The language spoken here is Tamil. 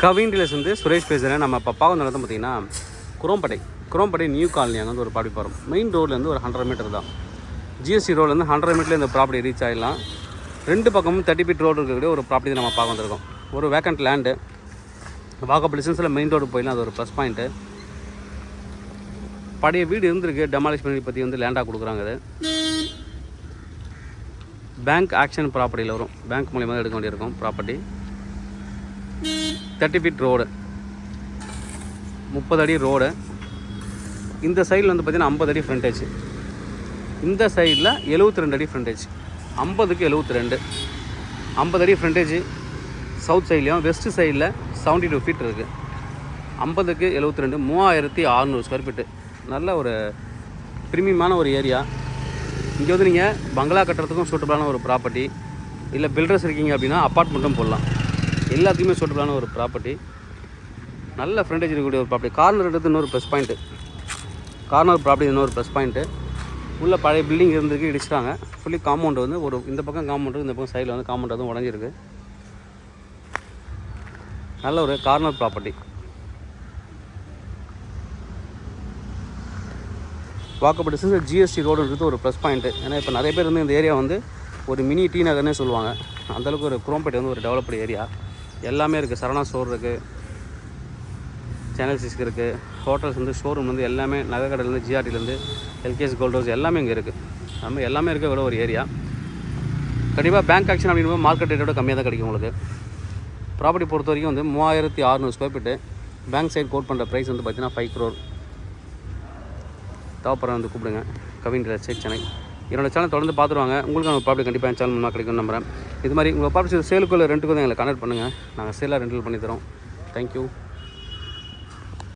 கவின் டீலர்ஸ் வந்து சுரேஷ் பேசுகிறேன் நம்ம இப்போ பார்க்க வந்து பார்த்தீங்கன்னா குரோம்படை. குரோம்படை நியூ காலனி அங்கே வந்து ஒரு ப்ராப்பர்ட்டி போகிறோம் மெயின் ரோட்லேருந்து ஒரு ஹண்ட்ரட் மீட்டர் தான். ஜிஎஸ்டி ரோட்லேருந்து ஹண்ட்ரட் மீட்டரில் இந்த ப்ராப்பர்ட்டி ரீச் ஆகிடலாம் ரெண்டு பக்கமும் தேர்ட்டி ஃபீட் ரோடு இருக்கக்கூடிய ஒரு ப்ராப்பர்ட்டி நம்ம பார்க்க வந்திருக்கோம். ஒரு வேக்கண்ட் லேண்டு வாக்கப் டிஸ்டன்ஸில் மெயின் ரோடு போயிடலாம். அது ஒரு ப்ளஸ் பாயிண்ட்டு பழைய வீடு இருந்திருக்கு. டெமாலிஷ் பண்ணி பற்றி வந்து லேண்டாக கொடுக்குறாங்க அது. பேங்க் ஆக்ஷன் ப்ராப்பர்ட்டியில் வரும். பேங்க் மூலியமாக தான் எடுக்க வேண்டியிருக்கும் ப்ராப்பர்ட்டி தேர்ட்டி ஃபீட் ரோடு முப்பது அடி ரோடு இந்த சைடில் வந்து பார்த்திங்கன்னா ஐம்பது அடி ஃப்ரண்டேஜ் இந்த சைடில் எழுபத்தி ரெண்டு அடி ஃப்ரண்டேஜ் ஐம்பதுக்கு எழுபத்தி ரெண்டு ஐம்பது அடி ஃப்ரண்டேஜ் சவுத் சைட்லேயும் வெஸ்ட் சைடில் செவன்ட்டி டூ ஃபீட் இருக்குது ஐம்பதுக்கு எழுபத்தி ரெண்டு மூவாயிரத்தி அறநூறு ஸ்கொயர் ஃபீட்டு நல்ல ஒரு ப்ரீமியமான ஒரு ஏரியா இங்கே வந்து நீங்கள் பங்களா கட்டுறதுக்கும் சூட்டபிளான ஒரு ப்ராப்பர்ட்டி இல்லை பில்டர்ஸ் இருக்கீங்க அப்படின்னா அப்பார்ட்மெண்ட்டும் போடலாம். எல்லாத்துக்குமே சூட்டபிளான ஒரு ப்ராப்பர்ட்டி நல்ல ஃப்ரண்டேஜ் இருக்கக்கூடிய ஒரு ப்ராப்பர்ட்டி கார்னர்ன்றது இன்னொரு ப்ளஸ் பாயிண்ட்டு கார்னர் ப்ராப்பர்ட்டி இன்னொரு ப்ளஸ் பாயிண்ட்டு உள்ளே பழைய பில்டிங் இருந்திருக்கு இடிச்சிட்டாங்க. ஃபுல்லி காம்பவுண்ட் வந்து ஒரு இந்த பக்கம் காம்பவுண்டு இந்த பக்கம் சைடில் வந்து காம்பவுண்ட் அதுவும் உடஞ்சிருக்கு. நல்ல ஒரு கார்னர் ப்ராப்பர்ட்டி வாக்கப்பட்ட சிறு ஜிஎஸ்டி ரோடுன்றது ஒரு ப்ளஸ் பாயிண்ட்டு ஏன்னா இப்போ நிறைய பேர் வந்து இந்த ஏரியா வந்து ஒரு மினி டி நகர்னே சொல்லுவாங்க. அந்தளவுக்கு ஒரு குரோம்பேட்டை வந்து ஒரு டெவலப்டு ஏரியா எல்லாமே இருக்குது சரணா ஸ்டோர் இருக்குது சேனல் சிஸ்க் இருக்குது ஹோட்டல்ஸ் வந்து ஷோரூம் வந்து எல்லாமே நகைக்கடையிலேருந்து ஜிஆர்டிலேருந்து எல்கேஎஸ் கோல்ட் ஹவுஸ் எல்லாமே இங்கே இருக்குது நம்ம எல்லாமே இருக்க விட ஒரு ஏரியா கண்டிப்பாக பேங்க் ஆக்ஷன் அப்படிங்கும்போது மார்க்கெட் ரேட்டோட கம்மியாக தான் கிடைக்கும் உங்களுக்கு. ப்ராப்பர்ட்டி பொறுத்த வரைக்கும் வந்து மூவாயிரத்தி அறுநூறு square feet bank side quote பண்ணுற ப்ரைஸ் வந்து பார்த்தீங்கன்னா ஃபைவ் க்ரோர் தேவைப்படுற வந்து கூப்பிடுங்க. கவின் ரசேட் சென்னை. என்னோட சேனல் தொடர்ந்து பார்த்துருவாங்க. உங்களுக்கு நம்ம ப்ராப்பர்ட்டி கண்டிப்பாக என் சேனல் மூலமாக கிடைக்கும்னு நம்புறேன். இது மாதிரி உங்கள் ப்ராப்பர்ட்டி சேலுக்குள்ள ரெண்டுக்கும் எங்களை கனெக்ட் பண்ணுங்கள் நாங்கள் சேலாக ரெண்டில் பண்ணி தரோம். தேங்க்யூ